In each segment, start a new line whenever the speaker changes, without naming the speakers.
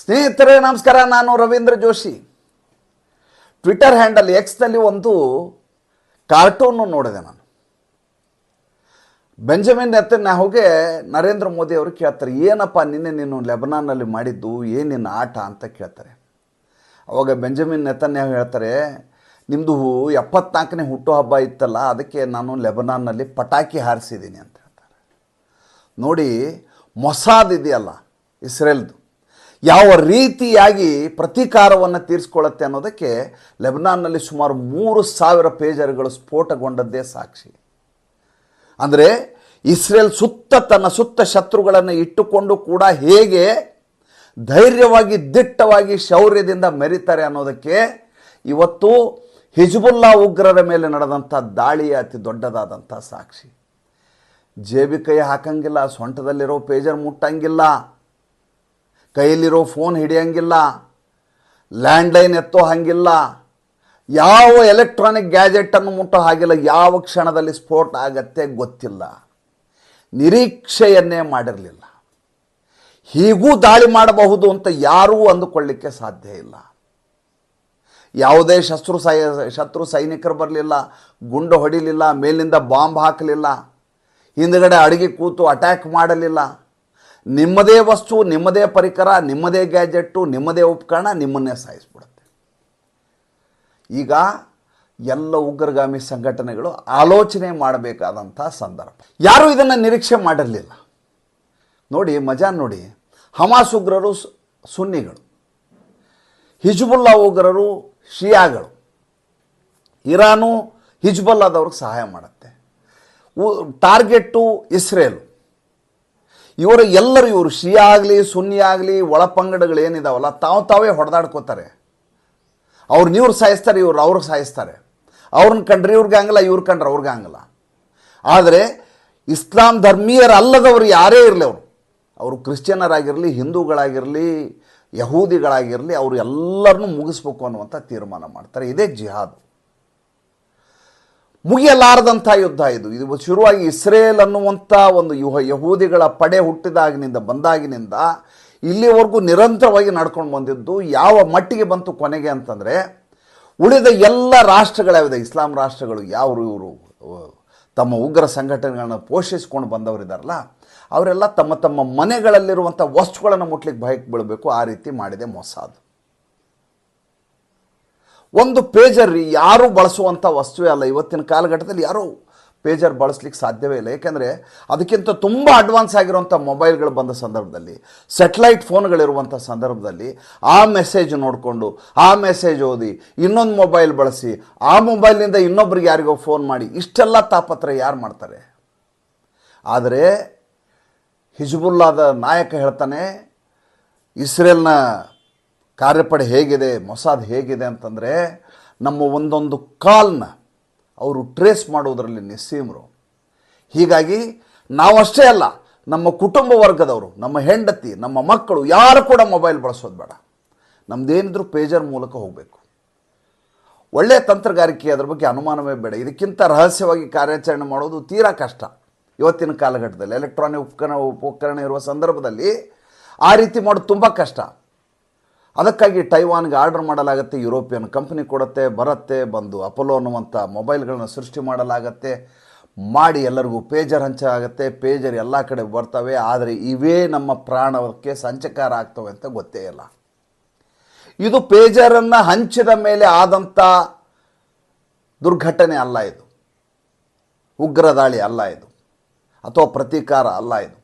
ಸ್ನೇಹಿತರೆ, ನಮಸ್ಕಾರ. ನಾನು ರವೀಂದ್ರ ಜೋಶಿ. ಟ್ವಿಟರ್ ಹ್ಯಾಂಡಲ್ ಎಕ್ಸ್ನಲ್ಲಿ ಒಂದು ಕಾರ್ಟೂನು ನೋಡಿದೆ ನಾನು. ಬೆಂಜಮಿನ್ ನೆತನ್ಯಾಹುಗೆ ನರೇಂದ್ರ ಮೋದಿ ಅವರು ಕೇಳ್ತಾರೆ, ಏನಪ್ಪ ನಿನ್ನೆ ನೀನು ಲೆಬನಾನಲ್ಲಿ ಮಾಡಿದ್ದು ಏನು ನಿನ್ನ ಆಟ? ಅಂತ ಕೇಳ್ತಾರೆ. ಅವಾಗ ಬೆಂಜಮಿನ್ ನೆತನ್ಯಾಹು ಹೇಳ್ತಾರೆ ನಿಮ್ಮದು ಎಪ್ಪತ್ನಾಲ್ಕನೇ ಹುಟ್ಟುಹಬ್ಬ ಇತ್ತಲ್ಲ, ಅದಕ್ಕೆ ನಾನು ಲೆಬನಾನ್ನಲ್ಲಿ ಪಟಾಕಿ ಹಾರಿಸಿದ್ದೀನಿ ಅಂತ ಹೇಳ್ತಾರೆ. ನೋಡಿ, ಮೊಸಾದ್ ಇದೆಯಲ್ಲ, ಇಸ್ರೇಲ್ದು. ಯಾವ ರೀತಿಯಾಗಿ ಪ್ರತೀಕಾರವನ್ನು ತೀರಿಸ್ಕೊಳ್ಳುತ್ತೆ ಅನ್ನೋದಕ್ಕೆ ಲೆಬನಾನ್ನಲ್ಲಿ ಸುಮಾರು ಮೂರು ಸಾವಿರ ಪೇಜರ್ಗಳು ಸ್ಫೋಟಗೊಂಡದ್ದೇ ಸಾಕ್ಷಿ. ಅಂದರೆ ಇಸ್ರೇಲ್ ಸುತ್ತ ತನ್ನ ಸುತ್ತ ಶತ್ರುಗಳನ್ನು ಇಟ್ಟುಕೊಂಡು ಕೂಡ ಹೇಗೆ ಧೈರ್ಯವಾಗಿ, ದಿಟ್ಟವಾಗಿ ಶೌರ್ಯದಿಂದ ಮೆರೀತಾರೆ ಅನ್ನೋದಕ್ಕೆ ಇವತ್ತು ಹಿಜ್ಬುಲ್ಲಾ ಉಗ್ರರ ಮೇಲೆ ನಡೆದಂಥ ದಾಳಿಯ ಅತಿ ದೊಡ್ಡದಾದಂಥ ಸಾಕ್ಷಿ. ಜೇಬಿ ಕೈ ಹಾಕಂಗಿಲ್ಲ, ಸೊಂಟದಲ್ಲಿರೋ ಪೇಜರ್ ಮುಟ್ಟಂಗಿಲ್ಲ. ಕೈಯಲ್ಲಿರೋ ಫೋನ್ ಹಿಡಿಯಂಗಿಲ್ಲ, ಲ್ಯಾಂಡ್ಲೈನ್ ಎತ್ತೋ ಹಾಗಿಲ್ಲ, ಯಾವ ಎಲೆಕ್ಟ್ರಾನಿಕ್ ಗ್ಯಾಜೆಟನ್ನು ಮುಟ್ಟೋ ಹಾಗಿಲ್ಲ, ಯಾವ ಕ್ಷಣದಲ್ಲಿ ಸ್ಫೋಟ ಆಗತ್ತೆ ಗೊತ್ತಿಲ್ಲ. ನಿರೀಕ್ಷೆಯನ್ನೇ ಮಾಡಿರಲಿಲ್ಲ. ಹೀಗೂ ದಾಳಿ ಮಾಡಬಹುದು ಅಂತ ಯಾರೂ ಅಂದುಕೊಳ್ಳಿಕ್ಕೆ ಸಾಧ್ಯ ಇಲ್ಲ. ಯಾವುದೇ ಶಸ್ತ್ರು ಸೈ, ಶತ್ರು ಸೈನಿಕರು ಬರಲಿಲ್ಲ, ಗುಂಡು ಹೊಡಿಲಿಲ್ಲ, ಮೇಲಿಂದ ಬಾಂಬ್ ಹಾಕಲಿಲ್ಲ, ಹಿಂದುಗಡೆ ಅಡುಗೆ ಕೂತು ಅಟ್ಯಾಕ್ ಮಾಡಲಿಲ್ಲ. ನಿಮ್ಮದೇ ವಸ್ತು, ನಿಮ್ಮದೇ ಪರಿಕರ, ನಿಮ್ಮದೇ ಗ್ಯಾಜೆಟ್ಟು, ನಿಮ್ಮದೇ ಉಪಕರಣ ನಿಮ್ಮನ್ನೇ ಸಾಯಿಸ್ಬಿಡುತ್ತೆ. ಈಗ ಎಲ್ಲ ಉಗ್ರಗಾಮಿ ಸಂಘಟನೆಗಳು ಆಲೋಚನೆ ಮಾಡಬೇಕಾದಂಥ ಸಂದರ್ಭ. ಯಾರೂ ಇದನ್ನು ನಿರೀಕ್ಷೆ ಮಾಡಿರಲಿಲ್ಲ. ನೋಡಿ ಮಜಾ ನೋಡಿ, ಹಮಾಸ್ ಉಗ್ರರು ಸುನ್ನಿಗಳು, ಹಿಜ್ಬುಲ್ಲಾ ಉಗ್ರರು ಶಿಯಾಗಳು. ಇರಾನು ಹಿಜ್ಬುಲ್ಲಾದವ್ರಿಗೆ ಸಹಾಯ ಮಾಡುತ್ತೆ. Target Israel. ಇವರು ಎಲ್ಲರೂ ಇವರು ಶಿಯಾ ಆಗಲಿ, ಸುನ್ನಿ ಆಗಲಿ, ಒಳಪಂಗಡಗಳು ಏನಿದಾವಲ್ಲ, ತಾವು ತಾವೇ ಹೊಡೆದಾಡ್ಕೋತಾರೆ. ಅವ್ರನ್ನ ಇವ್ರು ಸಾಯಿಸ್ತಾರೆ, ಇವ್ರು ಅವ್ರಿಗೆ ಸಾಯಿಸ್ತಾರೆ. ಅವ್ರನ್ನ ಕಂಡ್ರೆ ಇವ್ರಿಗೆ ಹಂಗಲ್ಲ, ಇವ್ರು ಕಂಡ್ರೆ ಅವ್ರಿಗೆ ಹಂಗಲ್ಲ. ಆದರೆ ಇಸ್ಲಾಂ ಧರ್ಮೀಯರಲ್ಲದವರು ಯಾರೇ ಇರಲಿ ಅವರು. ಅವರು ಕ್ರಿಶ್ಚಿಯನರಾಗಿರಲಿ, ಹಿಂದೂಗಳಾಗಿರಲಿ, ಯಹೂದಿಗಳಾಗಿರಲಿ, ಅವರು ಎಲ್ಲರನ್ನೂ ಮುಗಿಸ್ಬೇಕು ಅನ್ನುವಂಥ ತೀರ್ಮಾನ ಮಾಡ್ತಾರೆ. ಇದೇ ಜಿಹಾದ್. ಮುಗಿಯಲಾರದಂಥ ಯುದ್ಧ ಇದು. ಇದು ಶುರುವಾಗಿ ಇಸ್ರೇಲ್ ಅನ್ನುವಂಥ ಒಂದು ಯುಹ ಯಹೂದಿಗಳ ಪಡೆ ಹುಟ್ಟಿದಾಗಿನಿಂದ ಬಂದಾಗಿನಿಂದ ಇಲ್ಲಿವರೆಗೂ ನಿರಂತರವಾಗಿ ನಡ್ಕೊಂಡು ಬಂದಿದ್ದು ಯಾವ ಮಟ್ಟಿಗೆ ಬಂತು ಕೊನೆಗೆ ಅಂತಂದರೆ ಉಳಿದ ಎಲ್ಲ ರಾಷ್ಟ್ರಗಳಾವಿದೆ ಇಸ್ಲಾಂ ರಾಷ್ಟ್ರಗಳು, ಯಾವರು ಇವರು? ತಮ್ಮ ಉಗ್ರ ಸಂಘಟನೆಗಳನ್ನ ಪೋಷಿಸ್ಕೊಂಡು ಬಂದವರಿದ್ದಾರಲ್ಲ ಅವರೆಲ್ಲ ತಮ್ಮ ತಮ್ಮ ಮನೆಗಳಲ್ಲಿರುವಂಥ ವಸ್ತುಗಳನ್ನು ಮುಟ್ಲಿಕ್ಕೆ ಬಯಕ್ಕೆ ಬೀಳಬೇಕು. ಆ ರೀತಿ ಮಾಡಿದೆ ಮೊಸಾದ್. ಒಂದು ಪೇಜರ್ ಯಾರೂ ಬಳಸುವಂಥ ವಸ್ತುವೇ ಅಲ್ಲ. ಇವತ್ತಿನ ಕಾಲಘಟ್ಟದಲ್ಲಿ ಯಾರೂ ಪೇಜರ್ ಬಳಸ್ಲಿಕ್ಕೆ ಸಾಧ್ಯವೇ ಇಲ್ಲ. ಏಕೆಂದರೆ ಅದಕ್ಕಿಂತ ತುಂಬ ಅಡ್ವಾನ್ಸ್ ಆಗಿರುವಂಥ ಮೊಬೈಲ್ಗಳು ಬಂದ ಸಂದರ್ಭದಲ್ಲಿ ಸೆಟ್ಲೈಟ್ ಫೋನ್ಗಳಿರುವಂಥ ಸಂದರ್ಭದಲ್ಲಿ ಆ ಮೆಸೇಜ್ ನೋಡಿಕೊಂಡು, ಆ ಮೆಸೇಜ್ ಓದಿ, ಇನ್ನೊಂದು ಮೊಬೈಲ್ ಬಳಸಿ, ಆ ಮೊಬೈಲ್ನಿಂದ ಇನ್ನೊಬ್ರಿಗೆ ಯಾರಿಗೋ ಫೋನ್ ಮಾಡಿ, ಇಷ್ಟೆಲ್ಲ ತಾಪತ್ರ ಯಾರು ಮಾಡ್ತಾರೆ? ಆದರೆ ಹಿಜ್ಬುಲ್ಲಾದ ನಾಯಕ ಹೇಳ್ತಾನೆ, ಇಸ್ರೇಲ್ನ ಕಾರ್ಯಪಡೆ ಹೇಗಿದೆ, ಮೊಸಾದ್ ಹೇಗಿದೆ ಅಂತಂದರೆ ನಮ್ಮ ಒಂದೊಂದು ಕಾಲ್ನ ಅವರು ಟ್ರೇಸ್ ಮಾಡುವುದರಲ್ಲಿ ನಿಸ್ಸೀಮರು ಹೀಗಾಗಿ ನಾವಷ್ಟೇ ಅಲ್ಲ, ನಮ್ಮ ಕುಟುಂಬ ವರ್ಗದವರು, ನಮ್ಮ ಹೆಂಡತಿ, ನಮ್ಮ ಮಕ್ಕಳು ಯಾರು ಕೂಡ ಮೊಬೈಲ್ ಬಳಸೋದು ಬೇಡ. ನಮ್ಮದೇನಿದ್ರೂ ಪೇಜರ್ ಮೂಲಕ ಹೋಗಬೇಕು. ಒಳ್ಳೆಯ ತಂತ್ರಗಾರಿಕೆ ಅದರ ಬಗ್ಗೆ ಅನುಮಾನವೇ ಬೇಡ. ಇದಕ್ಕಿಂತ ರಹಸ್ಯವಾಗಿ ಕಾರ್ಯಾಚರಣೆ ಮಾಡೋದು ತೀರಾ ಕಷ್ಟ. ಇವತ್ತಿನ ಕಾಲಘಟ್ಟದಲ್ಲಿ ಎಲೆಕ್ಟ್ರಾನಿಕ್ ಉಪಕರಣ ಉಪಕರಣ ಇರುವ ಸಂದರ್ಭದಲ್ಲಿ ಆ ರೀತಿ ಮಾಡೋದು ತುಂಬ ಕಷ್ಟ. ಅದಕ್ಕಾಗಿ ಟೈವಾನ್ಗೆ ಆರ್ಡರ್ ಮಾಡಲಾಗುತ್ತೆ, ಯುರೋಪಿಯನ್ ಕಂಪ್ನಿ ಕೊಡುತ್ತೆ, ಬರುತ್ತೆ, ಬಂದು ಅಪೋಲೋ ಅನ್ನುವಂಥ ಮೊಬೈಲ್ಗಳನ್ನ ಸೃಷ್ಟಿ ಮಾಡಲಾಗತ್ತೆ, ಮಾಡಿ ಎಲ್ಲರಿಗೂ ಪೇಜರ್ ಹಂಚಾಗುತ್ತೆ ಪೇಜರ್ ಎಲ್ಲ ಕಡೆ ಬರ್ತವೆ, ಆದರೆ ಇವೇ ನಮ್ಮ ಪ್ರಾಣಕ್ಕೆ ಸಂಚಕಾರ ಆಗ್ತವೆ ಅಂತ ಗೊತ್ತೇ ಇಲ್ಲ. ಇದು ಪೇಜರನ್ನು ಹಂಚಿದ ಮೇಲೆ ಆದಂಥ ದುರ್ಘಟನೆ ಅಲ್ಲ ಇದು. ಉಗ್ರ ದಾಳಿ ಅಲ್ಲ ಇದು. ಅಥವಾ ಪ್ರತೀಕಾರ ಅಲ್ಲ ಇದು.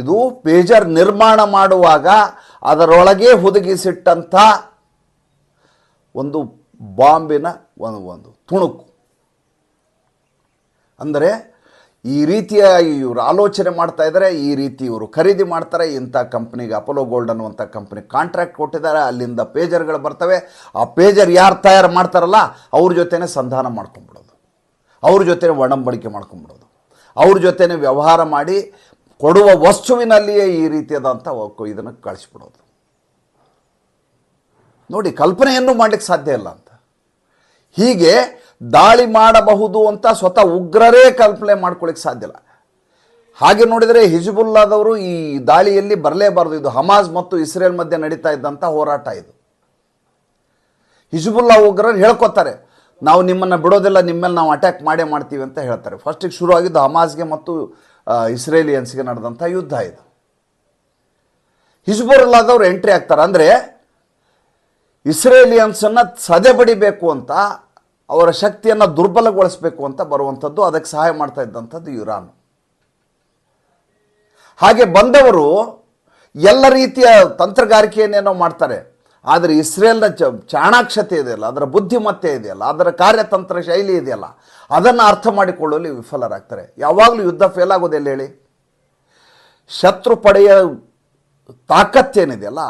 ಇದು ಪೇಜರ್ ನಿರ್ಮಾಣ ಮಾಡುವಾಗ ಅದರೊಳಗೆ ಹುದುಗಿಸಿಟ್ಟಂಥ ಒಂದು ಬಾಂಬಿನ ಒಂದು ಒಂದು ತುಣುಕು. ಅಂದರೆ ಈ ರೀತಿಯ ಇವರು ಆಲೋಚನೆ ಮಾಡ್ತಾ ಇದ್ದಾರೆ, ಈ ರೀತಿ ಇವರು ಖರೀದಿ ಮಾಡ್ತಾರೆ, ಇಂಥ ಕಂಪ್ನಿಗೆ ಅಪೋಲೋ ಗೋಲ್ಡ್ ಅನ್ನುವಂಥ ಕಂಪ್ನಿ ಕಾಂಟ್ರಾಕ್ಟ್ ಕೊಟ್ಟಿದ್ದಾರೆ, ಅಲ್ಲಿಂದ ಪೇಜರ್ಗಳು ಬರ್ತವೆ. ಆ ಪೇಜರ್ ಯಾರು ತಯಾರು ಮಾಡ್ತಾರಲ್ಲ, ಅವ್ರ ಜೊತೆನೇ ಸಂಧಾನ ಮಾಡ್ಕೊಂಬಿಡೋದು. ಅವ್ರ ಜೊತೆ ಒಡಂಬಡಿಕೆ ಮಾಡ್ಕೊಂಬಿಡೋದು. ಅವ್ರ ಜೊತೆನೇ ವ್ಯವಹಾರ ಮಾಡಿ ಕೊಡುವ ವಸ್ತುವಿನಲ್ಲಿಯೇ ಈ ರೀತಿಯಾದಂಥ ಇದನ್ನು ಕಳಿಸ್ಬಿಡೋದು. ನೋಡಿ, ಕಲ್ಪನೆಯನ್ನು ಮಾಡಲಿಕ್ಕೆ ಸಾಧ್ಯ ಇಲ್ಲ ಅಂತ. ಹೀಗೆ ದಾಳಿ ಮಾಡಬಹುದು ಅಂತ ಸ್ವತಃ ಉಗ್ರರೇ ಕಲ್ಪನೆ ಮಾಡ್ಕೊಳ್ಳಿಕ್ಕೆ ಸಾಧ್ಯ ಇಲ್ಲ. ಹಾಗೆ ನೋಡಿದರೆ ಹಿಜ್ಬುಲ್ಲಾದವರು ಈ ದಾಳಿಯಲ್ಲಿ ಬರಲೇಬಾರದು. ಇದು ಹಮಾಜ್ ಮತ್ತು ಇಸ್ರೇಲ್ ಮಧ್ಯೆ ನಡೀತಾ ಇದ್ದಂಥ ಹೋರಾಟ ಇದು. ಹಿಜ್ಬುಲ್ಲಾ ಉಗ್ರರು ಹೇಳ್ಕೊತಾರೆ, ನಾವು ನಿಮ್ಮನ್ನು ಬಿಡೋದಿಲ್ಲ, ನಿಮ್ಮೇಲೆ ನಾವು ಅಟ್ಯಾಕ್ ಮಾಡೇ ಮಾಡ್ತೀವಿ ಅಂತ ಹೇಳ್ತಾರೆ. ಫಸ್ಟಿಗೆ ಶುರು ಆಗಿದ್ದು ಹಮಾಜ್ಗೆ ಮತ್ತು ಇಸ್ರೇಲಿಯನ್ಸ್ಗೆ ನಡೆದಂಥ ಯುದ್ಧ ಇದು. ಹಿಜ್ಬುರಲ್ಲಾದವ್ರು ಎಂಟ್ರಿ ಆಗ್ತಾರೆ. ಅಂದರೆ ಇಸ್ರೇಲಿಯನ್ಸನ್ನು ಸದೆ ಬಡಿಬೇಕು ಅಂತ, ಅವರ ಶಕ್ತಿಯನ್ನು ದುರ್ಬಲಗೊಳಿಸಬೇಕು ಅಂತ ಬರುವಂಥದ್ದು, ಅದಕ್ಕೆ ಸಹಾಯ ಮಾಡ್ತಾ ಇದ್ದಂಥದ್ದು ಇರಾನ್. ಹಾಗೆ ಬಂದವರು ಎಲ್ಲ ರೀತಿಯ ತಂತ್ರಗಾರಿಕೆಯನ್ನೇನೋ ಮಾಡ್ತಾರೆ. ಆದರೆ ಇಸ್ರೇಲ್ನ ಚ ಚಾಣಾಕ್ಷತೆ ಇದೆಯಲ್ಲ, ಅದರ ಬುದ್ಧಿಮತ್ತೆ ಇದೆಯಲ್ಲ, ಅದರ ಕಾರ್ಯತಂತ್ರ ಶೈಲಿ ಇದೆಯಲ್ಲ, ಅದನ್ನು ಅರ್ಥ ಮಾಡಿಕೊಳ್ಳಲು ವಿಫಲರಾಗ್ತಾರೆ. ಯಾವಾಗಲೂ ಯುದ್ಧ ಫೇಲ್ ಎಲ್ಲಿ ಹೇಳಿ? ಶತ್ರು ಪಡೆಯ ತಾಕತ್ತೇನಿದೆಯಲ್ಲ,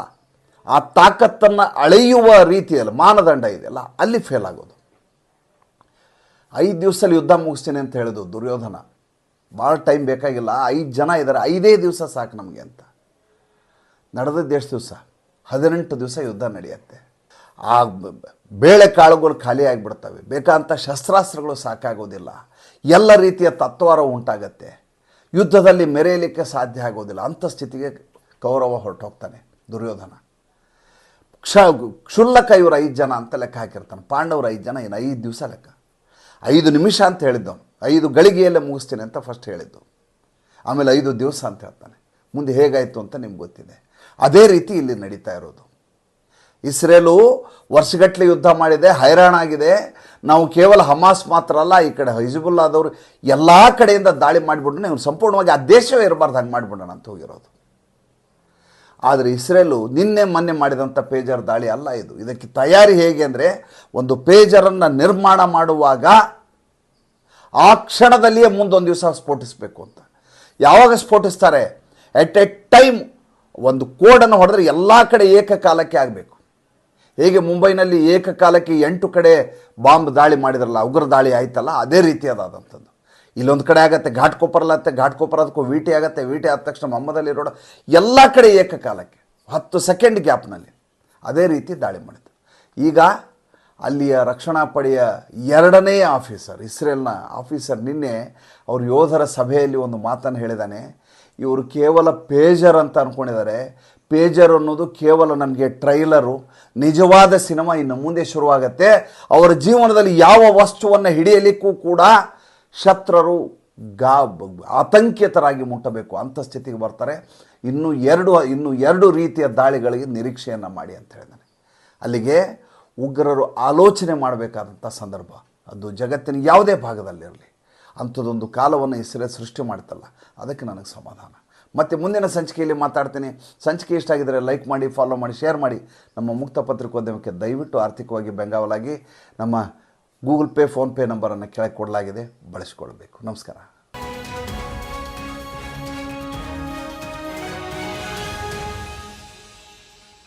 ಆ ತಾಕತ್ತನ್ನು ಅಳೆಯುವ ರೀತಿಯಲ್ಲಿ, ಮಾನದಂಡ ಇದೆಯಲ್ಲ, ಅಲ್ಲಿ ಫೇಲ್ ಆಗೋದು. ಐದು ದಿವಸದಲ್ಲಿ ಯುದ್ಧ ಮುಗಿಸ್ತೀನಿ ಅಂತ ಹೇಳೋದು ದುರ್ಯೋಧನ. ಭಾಳ ಟೈಮ್ ಬೇಕಾಗಿಲ್ಲ, ಐದು ಜನ ಇದ್ದಾರೆ ಐದೇ ದಿವಸ ಸಾಕು ನಮಗೆ ಅಂತ. ನಡೆದದ್ದು ಎಷ್ಟು ದಿವಸ? ಹದಿನೆಂಟು ದಿವಸ ಯುದ್ಧ ನಡೆಯುತ್ತೆ. ಆ ಬೇಳೆ ಕಾಳುಗಳು ಖಾಲಿ ಆಗಿಬಿಡ್ತವೆ. ಬೇಕಾದಂಥ ಶಸ್ತ್ರಾಸ್ತ್ರಗಳು ಸಾಕಾಗೋದಿಲ್ಲ. ಎಲ್ಲ ರೀತಿಯ ತತ್ವಾರ ಉಂಟಾಗತ್ತೆ. ಯುದ್ಧದಲ್ಲಿ ಮೆರೆಯಲಿಕ್ಕೆ ಸಾಧ್ಯ ಆಗೋದಿಲ್ಲ. ಅಂಥ ಸ್ಥಿತಿಗೆ ಕೌರವ ಹೊರಟೋಗ್ತಾನೆ, ದುರ್ಯೋಧನ. ಕ್ಷ ಕ್ಷುಲ್ಲಕ ಇವರು ಐದು ಜನ ಅಂತ ಲೆಕ್ಕ ಹಾಕಿರ್ತಾನೆ. ಪಾಂಡವರು ಐದು ಜನ ಏನು ಐದು ದಿವಸ ಲೆಕ್ಕ. ಐದು ನಿಮಿಷ ಅಂತ ಹೇಳಿದ್ದು ಐದು ಗಳಿಗೆಯಲ್ಲೇ ಮುಗಿಸ್ತೀನಿ ಅಂತ ಫಸ್ಟ್ ಹೇಳಿದ್ದು. ಆಮೇಲೆ ಐದು ದಿವಸ ಅಂತ ಹೇಳ್ತಾನೆ. ಮುಂದೆ ಹೇಗಾಯಿತು ಅಂತ ನಿಮ್ಗೆ ಗೊತ್ತಿದೆ. ಅದೇ ರೀತಿ ಇಲ್ಲಿ ನಡೀತಾ ಇರೋದು. ಇಸ್ರೇಲು ವರ್ಷಗಟ್ಟಲೆ ಯುದ್ಧ ಮಾಡಿದೆ ಹೈರಾಣಾಗಿದೆ ನಾವು ಕೇವಲ ಹಮಾಸ್ ಮಾತ್ರ ಅಲ್ಲ, ಈ ಕಡೆ ಹೈಜಿಬುಲ್ಲಾದವರು ಎಲ್ಲ ಕಡೆಯಿಂದ ದಾಳಿ ಮಾಡಿಬಿಡೋಣ ಇವ್ರು ಸಂಪೂರ್ಣವಾಗಿ ಆ ದೇಶವೇ ಇರಬಾರ್ದು, ಹಂಗೆ ಮಾಡಿಬಿಡೋಣ ಅಂತ ಹೋಗಿರೋದು. ಆದರೆ ಇಸ್ರೇಲು ನಿನ್ನೆ ಮೊನ್ನೆ ಮಾಡಿದಂಥ ಪೇಜರ್ ದಾಳಿ ಅಲ್ಲ ಇದು. ಇದಕ್ಕೆ ತಯಾರಿ ಹೇಗೆ ಅಂದರೆ, ಒಂದು ಪೇಜರನ್ನು ನಿರ್ಮಾಣ ಮಾಡುವಾಗ ಆ ಕ್ಷಣದಲ್ಲಿಯೇ ಮುಂದೊಂದು ದಿವಸ ಸ್ಫೋಟಿಸ್ಬೇಕು ಅಂತ. ಯಾವಾಗ ಸ್ಫೋಟಿಸ್ತಾರೆ? ಎಟ್ ಎ ಟೈಮ್ ಒಂದು ಕೋಡನ್ನು ಹೊಡೆದ್ರೆ ಎಲ್ಲ ಕಡೆ ಏಕಕಾಲಕ್ಕೆ ಆಗಬೇಕು. ಹೇಗೆ ಮುಂಬೈನಲ್ಲಿ ಏಕಕಾಲಕ್ಕೆ ಎಂಟು ಕಡೆ ಬಾಂಬ್ ದಾಳಿ ಮಾಡಿದ್ರಲ್ಲ, ಉಗ್ರ ದಾಳಿ ಆಯ್ತಲ್ಲ, ಅದೇ ರೀತಿಯಾದಂಥದ್ದು ಇಲ್ಲೊಂದು ಕಡೆ ಆಗತ್ತೆ, ಘಾಟ್ ಕೊಪ್ಪರಲ್ಲತ್ತೆ ಘಾಟ್ ಕೊಪ್ಪರ ಅದಕ್ಕೂ ವೀಟಿ ಆಗುತ್ತೆ, ವೀಟಿ ಆದ ತಕ್ಷಣ ಮೊಹಮ್ಮದಲ್ಲಿ ರೋಡ, ಎಲ್ಲ ಕಡೆ ಏಕಕಾಲಕ್ಕೆ, ಹತ್ತು ಸೆಕೆಂಡ್ ಗ್ಯಾಪ್ನಲ್ಲಿ ಅದೇ ರೀತಿ ದಾಳಿ ಮಾಡಿತು ಈಗ ಅಲ್ಲಿಯ ರಕ್ಷಣಾ ಪಡೆಯ ಎರಡನೇ ಆಫೀಸರ್ ಇಸ್ರೇಲ್ನ ಆಫೀಸರ್ ನಿನ್ನೆ ಅವ್ರ ಯೋಧರ ಸಭೆಯಲ್ಲಿ ಒಂದು ಮಾತನ್ನು ಹೇಳಿದ್ದಾನೆ ಇವರು ಕೇವಲ ಪೇಜರ್ ಅಂತ ಅಂದ್ಕೊಂಡಿದ್ದಾರೆ ಪೇಜರ್ ಅನ್ನೋದು ಕೇವಲ ನಮಗೆ ಟ್ರೈಲರು. ನಿಜವಾದ ಸಿನಿಮಾ ಇನ್ನು ಮುಂದೆ ಶುರುವಾಗತ್ತೆ. ಅವರ ಜೀವನದಲ್ಲಿ ಯಾವ ವಸ್ತುವನ್ನು ಹಿಡಿಯಲಿಕ್ಕೂ ಕೂಡ ಶತ್ರರು ಗಾ ಆತಂಕಿತರಾಗಿ ಮುಟ್ಟಬೇಕು ಅಂಥ ಸ್ಥಿತಿಗೆ ಬರ್ತಾರೆ. ಇನ್ನು ಎರಡು ಇನ್ನು ಎರಡು ರೀತಿಯ ದಾಳಿಗಳಿಗೆ ನಿರೀಕ್ಷೆಯನ್ನು ಮಾಡಿ ಅಂತ ಹೇಳಿದ್ದಾನೆ ಅಲ್ಲಿಗೆ ಉಗ್ರರು ಆಲೋಚನೆ ಮಾಡಬೇಕಾದಂಥ ಸಂದರ್ಭ. ಅದು ಜಗತ್ತಿನ ಯಾವುದೇ ಭಾಗದಲ್ಲಿರಲಿ. ಅಂಥದ್ದೊಂದು ಕಾಲವನ್ನು ಹೆಸರೇ ಸೃಷ್ಟಿ ಮಾಡ್ತಲ್ಲ. ಅದಕ್ಕೆ ನನಗೆ ಸಮಾಧಾನ. ಮತ್ತು ಮುಂದಿನ ಸಂಚಿಕೆಯಲ್ಲಿ ಮಾತಾಡ್ತೀನಿ. ಸಂಚಿಕೆ ಇಷ್ಟ ಆಗಿದ್ದರೆ ಲೈಕ್ ಮಾಡಿ ಫಾಲೋ ಮಾಡಿ ಶೇರ್ ಮಾಡಿ. ನಮ್ಮ ಮುಕ್ತ ಪತ್ರಿಕೋದ್ಯಮಕ್ಕೆ ದಯವಿಟ್ಟು ಆರ್ಥಿಕವಾಗಿ ಬೆಂಗಾವಲಾಗಿ ನಮ್ಮ ಗೂಗಲ್ ಪೇ ಫೋನ್ಪೇ ನಂಬರನ್ನು ಕೆಳಗೆ ಕೊಡಲಾಗಿದೆ. ಬಳಸಿಕೊಳ್ಬೇಕು ನಮಸ್ಕಾರ.